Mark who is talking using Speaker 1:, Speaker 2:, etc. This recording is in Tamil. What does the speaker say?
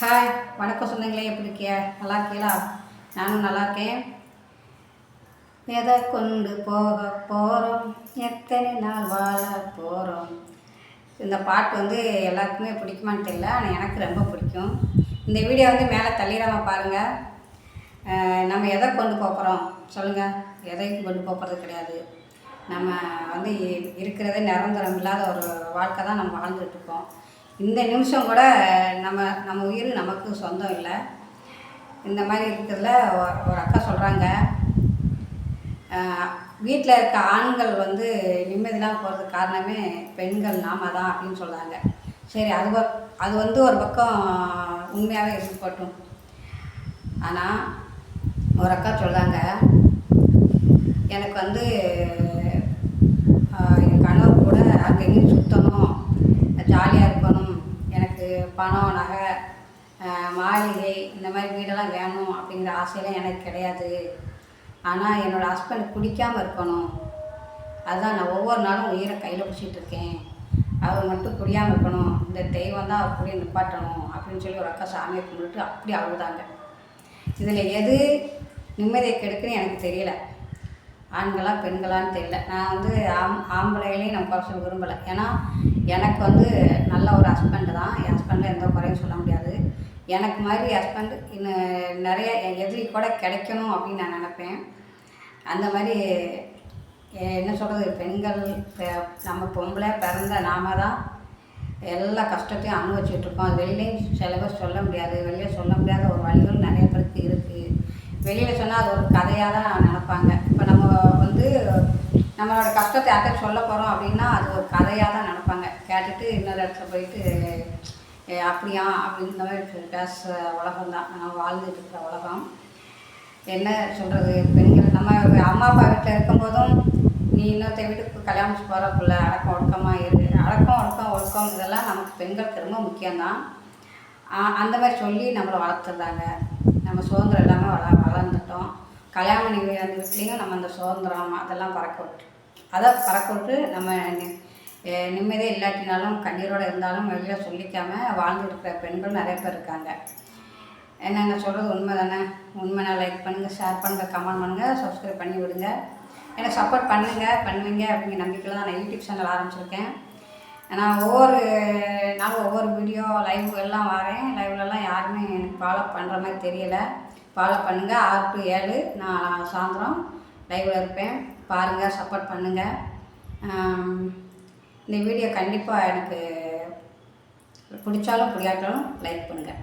Speaker 1: ஹாய் வணக்கம் சொன்னீங்களே எப்படி இருக்கியா? நல்லா இருக்கீங்களா? நானும் நல்லா இருக்கேன். எதை கொண்டு போக போகிறோம் எத்தனை நாள் வாழ போகிறோம் இந்த பாட்டு வந்து எல்லாருக்குமே பிடிக்குமான்னு தெரியல ஆனால் எனக்கு ரொம்ப பிடிக்கும். இந்த வீடியோ வந்து மேலே தள்ளிடாமல் பாருங்கள் நம்ம எதை கொண்டு போகிறோம் சொல்லுங்கள் எதையும் கொண்டு போகிறது கிடையாது. நம்ம வந்து இருக்கிறதே நிரந்தரம் இல்லாத ஒரு வாழ்க்கை தான் நம்ம வாழ்ந்துட்டுருக்கோம் இருக்கோம். இந்த நிமிஷம் கூட நம்ம நம்ம உயிர் நமக்கு சொந்தம் இல்லை. இந்த மாதிரி இருக்கிறதுல ஒரு அக்கா சொல்கிறாங்க வீட்டில் இருக்க ஆண்கள் வந்து நிம்மதியெலாம் போகிறதுக்கு காரணமே பெண்கள் நாம தான் அப்படின்னு சொல்கிறாங்க சரி அது அது வந்து ஒரு பக்கம் உண்மையாகவே இருக்கட்டும். ஆனால் ஒரு அக்கா சொல்கிறாங்க எனக்கு வந்து என் கணவர் கூட அங்கே சுத்தம் ஜாலியாக இருக்கணும். எனக்கு பணம் நகை மாளிகை இந்த மாதிரி வீடெல்லாம் வேணும் அப்படிங்கிற ஆசையெல்லாம் எனக்கு கிடையாது. ஆனால் என்னோடய ஹஸ்பண்ட் குடிக்காமல் இருக்கணும். அதுதான் நான் ஒவ்வொரு நாளும் உயிரை கையில் பிடிச்சிட்டு இருக்கேன். அவர் மட்டும் குடியாமல் இருக்கணும். இந்த தெய்வம் தான் அவர் குடியை நிப்பாட்டணும் அப்படின்னு சொல்லி ஒரு அக்கா சாமியை கும்பிட்டு அப்படி அழுதாங்க. இதில் எது நிம்மதியை கெடுக்குன்னு எனக்கு தெரியல. ஆண்களா பெண்களான்னு தெரியல. நான் வந்து ஆம் ஆம்பளைகளையும் நான் குறை சொல்ல விரும்பலை. ஏன்னா எனக்கு வந்து நல்ல ஒரு ஹஸ்பண்டு தான். என் ஹஸ்பண்டில் எந்த குறையும் சொல்ல முடியாது. எனக்கு மாதிரி ஹஸ்பண்ட் இன்னும் நிறைய என் எதிரி கூட கிடைக்கணும் அப்படின்னு நான் நினப்பேன். அந்த மாதிரி என்ன சொல்கிறது பெண்கள் நம்ம பொம்பளை பிறந்த நாம தான் எல்லா கஷ்டத்தையும் அனுபவிச்சுட்ருக்கோம் அது வெளியிலையும் சில பேர் சொல்ல முடியாது. வெளியே சொல்ல முடியாத ஒரு வழிகள் நிறைய பேருக்கு இருக்குது வெளியில் சொன்னால் அது ஒரு கதையாக தான் நினைப்பாங்க. இப்போ நம்ம வந்து நம்மளோட கஷ்டத்தை யார்கிட்ட சொல்ல போகிறோம் அப்படின்னா அது ஒரு கதையாக தான் நினப்பாங்க. கேட்டுட்டு இன்னொரு இடத்துல போயிட்டு அப்படியா? அப்படின்ற மாதிரி பேச உலகம் தான் நம்ம வாழ்ந்துட்டு இருக்கிற உலகம். என்ன சொல்கிறது பெண்கள் நம்ம அம்மா அப்பா வீட்டில் இருக்கும்போதும் நீ இன்னொருத்த வீட்டுக்கு கல்யாணம் போகிற பிள்ளை அடக்கம் ஒடுக்கமாக இரு. அடக்கம் ஒடுக்கம் ஒழுக்கம் இதெல்லாம் நமக்கு பெண்களுக்கு ரொம்ப முக்கியம்தான். அந்த மாதிரி சொல்லி நம்மளை வளர்த்துருந்தாங்க நம்ம சுதந்திரம் இல்லாமல் வள வளர்ந்துட்டோம். கல்யாணம் நிகழ்ச்சி அந்த வீட்லேயும் நம்ம அந்த சுதந்திரம் அதெல்லாம் பறக்க விட்டு அதை பறக்க விட்டு நம்ம நிம்மதியாக இல்லாட்டினாலும் கண்ணீரோடு இருந்தாலும் வெளியில் சொல்லிக்காமல் வாழ்ந்துருக்கிற இருக்கிற பெண்கள் நிறைய பேர் இருக்காங்க. என்னங்க சொல்கிறது உண்மை தானே உண்மைனா லைக் பண்ணுங்கள் ஷேர் பண்ணுங்கள் கமெண்ட் பண்ணுங்கள் சப்ஸ்கிரைப் பண்ணி விடுங்க. எனக்கு சப்போர்ட் பண்ணுங்கள் பண்ணுவீங்க அப்படிங்கிற நம்பிக்கையில் தான் நான் யூடியூப் சேனல் ஆரம்பிச்சிருக்கேன். நான் ஒவ்வொரு நாளும் ஒவ்வொரு வீடியோ லைவ் எல்லாம் வரேன். லைவ்லலாம் யாருமே எனக்கு ஃபாலோ பண்ணுற மாதிரி தெரியலை. ஃபாலோ பண்ணுங்கள் ஆறு டு ஏழு நான் சாயந்தரம் லைவில் இருப்பேன். பாருங்கள் சப்போர்ட் பண்ணுங்கள் இந்த வீடியோ கண்டிப்பாக எனக்கு பிடிச்சாலும் பிடிக்காட்டாலும் லைக் பண்ணுங்கள்